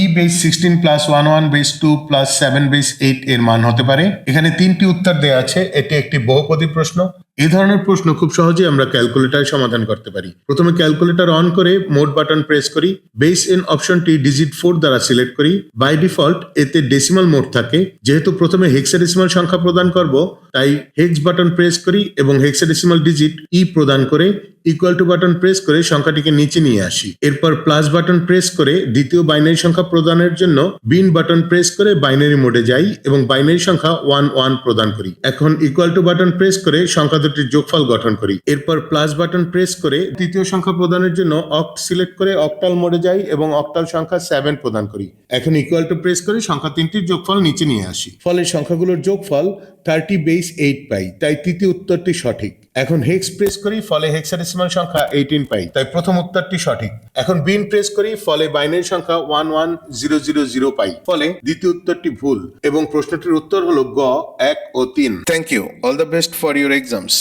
ই base sixteen plus one one base two plus seven base eight এর মান হতে পারে। এখানে তিনটি উত্তর দেওয়া আছে। এটি একটি বহুপদী প্রশ্ন। এই ধরনের প্রশ্ন খুব সহজেই আমরা ক্যালকুলেটারে সমাধান করতে পারি। প্রথমে ক্যালকুলেটর অন করে মোড বাটন প্রেস করি বেস ইন অপশনটি ডিজিট ফোর দ্বারা সিলেক্ট করি। বাই ডিফল্ট এতে ডেসিমাল মোড থাকে। যেহেতু প্রথমে হেক্সাডেসিমাল সংখ্যা প্রদান করব, তাই হেক্স বাটন প্রেস করি এবং হেক্সাডেসিমাল ডিজিট ই প্রদান করে ইকুয়াল টু বাটন প্রেস করে সংখ্যাটিকে নিচে নিয়ে আসি। এরপর প্লাস বাটন প্রেস করে দ্বিতীয় বাইনারি সংখ্যা প্রদানের জন্য বিন বাটন প্রেস করে বাইনারি মোডে যাই এবং বাইনারি সংখ্যা ওয়ান ওয়ান প্রদান করি। এখন ইকুয়াল টু বাটন প্রেস করে সংখ্যা দুটির যোগফল গঠন করি। এরপর প্লাস বাটন প্রেস করে তৃতীয় সংখ্যা প্রদানের জন্য অক্ট সিলেক্ট করে অক্টাল মোডে যাই এবং অক্টাল সংখ্যা সেভেন প্রদান করি। এখন ইকুয়াল টু প্রেস করে সংখ্যা তিনটির যোগফল নিচে নিয়ে আসি। ফলে সংখ্যাগুলোর যোগফল থার্টি বেস এইট পাই, তাই তৃতীয় উত্তরটি সঠিক। এখন হেক্স প্রেস করি, ফলে হেক্সাডেসিমাল সংখ্যা এইটিন পাই, তাই প্রথম উত্তরটি সঠিক। এখন বিন প্রেস করি, ফলে বাইনারি সংখ্যা one one zero zero zero পাই, ফলে দ্বিতীয় উত্তরটি ভুল এবং প্রশ্নটির উত্তর হলো গ, এক ও তিন। Thank you all the best for your exams